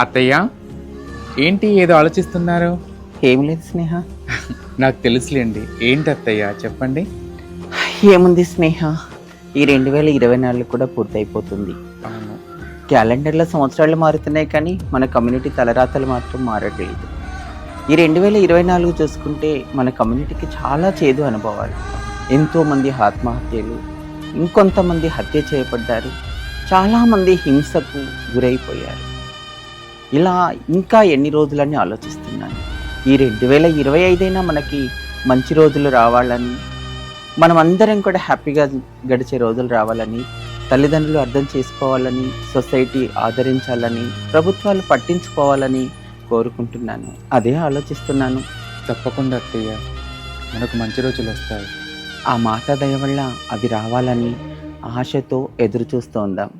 అత్తయ్య ఏంటి ఏదో ఆలోచిస్తున్నారు? ఏం లేదు స్నేహ. నాకు తెలుసులేండి ఏంటి అత్తయ్య చెప్పండి. ఏముంది స్నేహ? ఈ రెండు వేల ఇరవై నాలుగు కూడా పూర్తయిపోతుంది. అవును. క్యాలెండర్లో సంవత్సరాలు మారుతున్నాయి కానీ మన కమ్యూనిటీ తలరాతలు మాత్రం మారట్లేదు. ఈ రెండు వేల ఇరవై నాలుగు చూసుకుంటే మన కమ్యూనిటీకి చాలా చేదు అనుభవాలు. ఎంతోమంది ఆత్మహత్యలు ఇంకొంతమంది హత్య చేయబడ్డారు చాలామంది హింసకు గురైపోయారు. ఇలా ఇంకా ఎన్ని రోజులని ఆలోచిస్తున్నాను? ఈ రెండు వేల ఇరవై ఐదైనా మనకి మంచి రోజులు రావాలని మనం అందరం కూడా హ్యాపీగా గడిచే రోజులు రావాలని తల్లిదండ్రులు అర్థం చేసుకోవాలని సొసైటీ ఆదరించాలని ప్రభుత్వాలు పట్టించుకోవాలని కోరుకుంటున్నాను. అదే ఆలోచిస్తున్నాను. తప్పకుండా అత్తయ్య. మనకు మంచి రోజులు వస్తాయి. ఆ మాత దయ వల్ల అవి రావాలని ఆశతో ఎదురు చూస్తూ ఉందాం